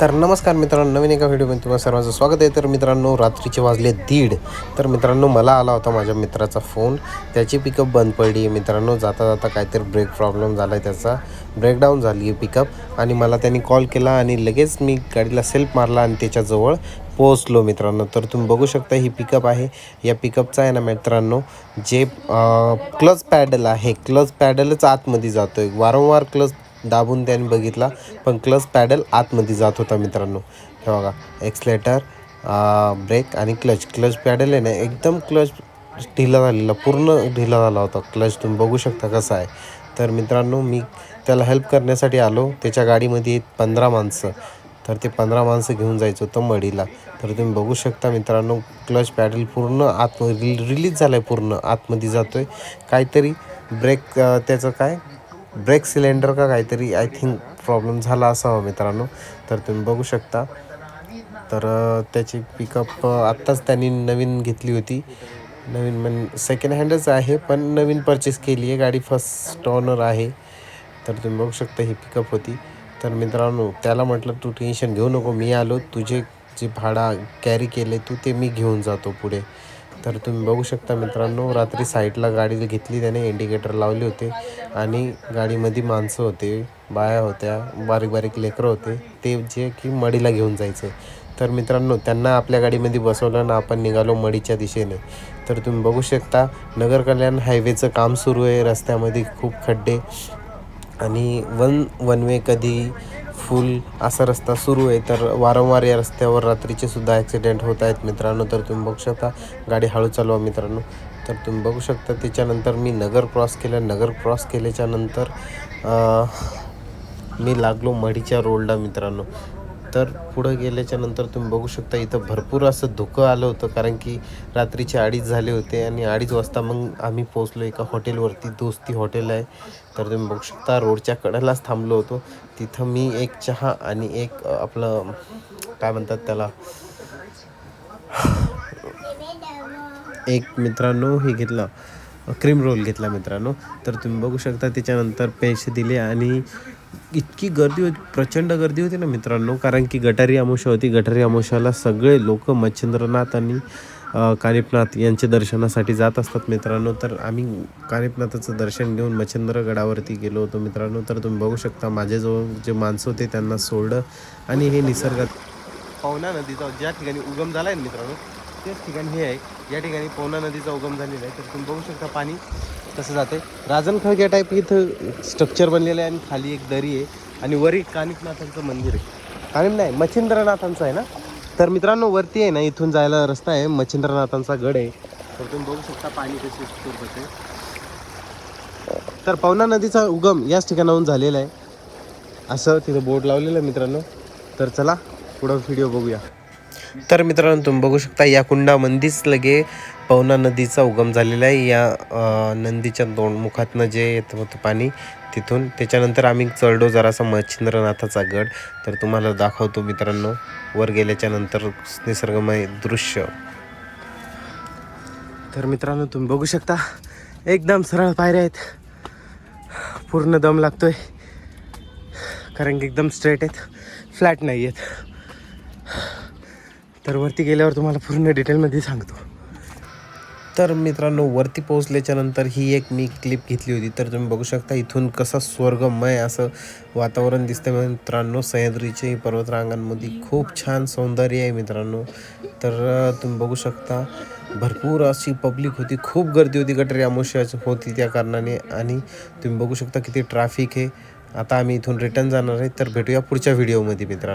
तर नमस्कार मित्रांनो नवीन एका व्हिडिओमध्ये तुम्हाला सर्वांचं स्वागत आहे. तर मित्रांनो रात्रीचे वाजले दीड. तर मित्रांनो मला आला होता माझ्या मित्राचा फोन त्याची पिकअप बंद पडली. आहे मित्रांनो जाता जाता काहीतरी ब्रेक प्रॉब्लेम झाला आहे त्याचा. ब्रेकडाऊन झाली आहे पिकअप आणि मला त्यांनी कॉल केला आणि लगेच मी गाडीला सेल्फ मारला आणि त्याच्याजवळ पोहोचलो मित्रांनो. तर तुम्ही बघू शकता ही पिकअप आहे. या पिकअपचा आहे ना मित्रांनो जे क्लच पॅडल आहे. क्लच पॅडलच आतमध्ये जातो आहे वारंवार क्लच दाबून त्याने बघितला. पण क्लच पॅडल आतमध्ये जात होता मित्रांनो. हे बघा एक्सलेटर ब्रेक आणि क्लच क्लच पॅडल आहे ना एकदम क्लच ढिला झालेला पूर्ण ढिला झाला होता. क्लच तुम्ही बघू शकता कसा आहे. तर मित्रांनो मी त्याला हेल्प करण्यासाठी आलो. त्याच्या गाडीमध्ये पंधरा माणसं. तर ते पंधरा माणसं घेऊन जायचं होतं मडीला तर तुम्ही बघू शकता मित्रांनो क्लच पॅडल पूर्ण आत रि रिलीज झालं आहे पूर्ण आतमध्ये जातो आहे काहीतरी ब्रेक त्याचं काय? ब्रेक सिलेंडर का काहीतरी आय थिंक प्रॉब्लेम झाला असावा मित्रांनो. तर तुम्ही बघू शकता. तर त्याची पिकअप आत्ताच त्यांनी नवीन घेतली होती. नवीन म्हण सेकंड हँडच आहे पण नवीन परचेस केली आहे. गाडी फर्स्ट ऑनर आहे. तर तुम्ही बघू शकता ही पिकअप होती. तर मित्रांनो त्याला म्हटलं तू टेन्शन घेऊ नको मी आलो. तुझे जे भाडा कॅरी केले तू ते मी घेऊन जातो पुढे. तर तुम्ही बघू शकता मित्रांनो रात्री साईडला गाडी घेतली त्याने इंडिकेटर लावले होते आणि गाडीमध्ये माणसं होते बाया होत्या बारीक बारीक लेकरं होते ते जे की मडीला घेऊन जायचे. तर मित्रांनो त्यांना आपल्या गाडीमध्ये बसवलं ना आपण निघालो मडीच्या दिशेने. तर तुम्ही बघू शकता नगर कल्याण हायवेचं काम सुरू आहे रस्त्यामध्ये खूप खड्डे आणि वन वन वे कधी फुल असा रस्ता सुरू आहे. तर वारंवार या रस्त्यावर रात्रीचे सुद्धा ॲक्सिडेंट होत आहेत मित्रांनो. तर तुम्ही बघू शकता गाडी हळू चालवा मित्रांनो. तर तुम्ही बघू शकता त्याच्यानंतर मी नगर क्रॉस केलं. नगर क्रॉस केल्याच्यानंतर मी लागलो मढीच्या रोडला मित्रांनो. तर पुढं गेल्याच्यानंतर तुम्ही बघू शकता इथं भरपूर असं धुकं आलं होतं कारण की रात्रीचे अडीच झाले होते आणि अडीच वाजता मग आम्ही पोचलो एका हॉटेलवरती. दोस्ती हॉटेल आहे. तर तुम्ही बघू शकता रोडच्या कडेलाच थांबलो होतो. तिथं मी एक चहा आणि एक आपलं काय म्हणतात त्याला? एक मित्रांनो हे घेतलं. क्रीम रोल घेतला मित्रांनो. तर तुम्ही बघू शकता त्याच्यानंतर पैसे दिले आणि इतकी गर्दी होती प्रचंड गर्दी होती ना मित्रांनो. कारण की गटारी अमोशा होती. गटारी अमोशाला सगळे लोक मच्छिंद्रनाथ आणि कानिपनाथ यांच्या दर्शनासाठी जात असतात मित्रांनो. तर आम्ही कानिपनाथाचं दर्शन घेऊन मच्छिंद्रगडावरती गेलो होतो मित्रांनो. तर तुम्ही बघू शकता माझ्याजवळ जे माणसं होते त्यांना सोडलं आणि हे निसर्गात पवना नदीचा ज्या ठिकाणी उगम झाला आहे मित्रांनो तेच ठिकाणी हे आहे. या ठिकाणी पवना नदीचा उगम झालेला आहे. तर तुम्ही बघू शकता पाणी तसं जाते राजन खळग्या टाईप इथं स्ट्रक्चर बनलेलं आहे आणि खाली एक दरी आहे आणि वरी कानिकनाथांचं मंदिर आहे. कानिक नाही मच्छिंद्रनाथांचं आहे ना? तर मित्रांनो वरती आहे ना इथून जायला रस्ता आहे. मच्छिंद्रनाथांचा गड आहे. तर तुम्ही बघू शकता पाणी कशी होते. तर पवना नदीचा उगम याच ठिकाणाहून झालेला आहे. असं तिथं बोर्ड लावलेलं आहे मित्रांनो. तर चला पुढं व्हिडिओ बघूया. तर मित्रांनो तुम्ही बघू शकता या कुंडामध्येच लगे पवना नदीचा उगम झालेला आहे. या नंदीच्या नदीच्या दोन मुखातनं जे येत होतं पाणी तिथून. त्याच्यानंतर आम्ही चढलो जरासा मच्छिंद्रनाथाचा गड. तर तुम्हाला दाखवतो मित्रांनो वर गेल्याच्यानंतर निसर्गमय दृश्य. तर मित्रांनो तुम्ही बघू शकता एकदम सरळ पायऱ्या आहेत. पूर्ण दम लागतोय. कारण की एकदम स्ट्रेट आहेत. फ्लॅट नाही आहेत तर वरती गेल्यावर तुम्हाला पूर्ण डिटेलमध्ये सांगतो. तर मित्रांनो वरती पोहोचल्याच्या नंतर ही एक मी क्लिप घेतली होती. तर तुम्ही बघू शकता इथून कसं स्वर्गमय असं वातावरण दिसतं मित्रांनो सह्याद्रीचे पर्वतरांगांमध्ये खूप छान सौंदर्य आहे मित्रांनो. तर तुम्ही बघू शकता भरपूर अशी पब्लिक होती. खूप गर्दी होती गटरी अमावस्या होती त्या कारणाने. आणि तुम्ही बघू शकता किती ट्रॅफिक आहे. आता आम्ही इथून रिटर्न जाणार आहे. तर भेटूया पुढच्या व्हिडिओमध्ये मित्रांनो.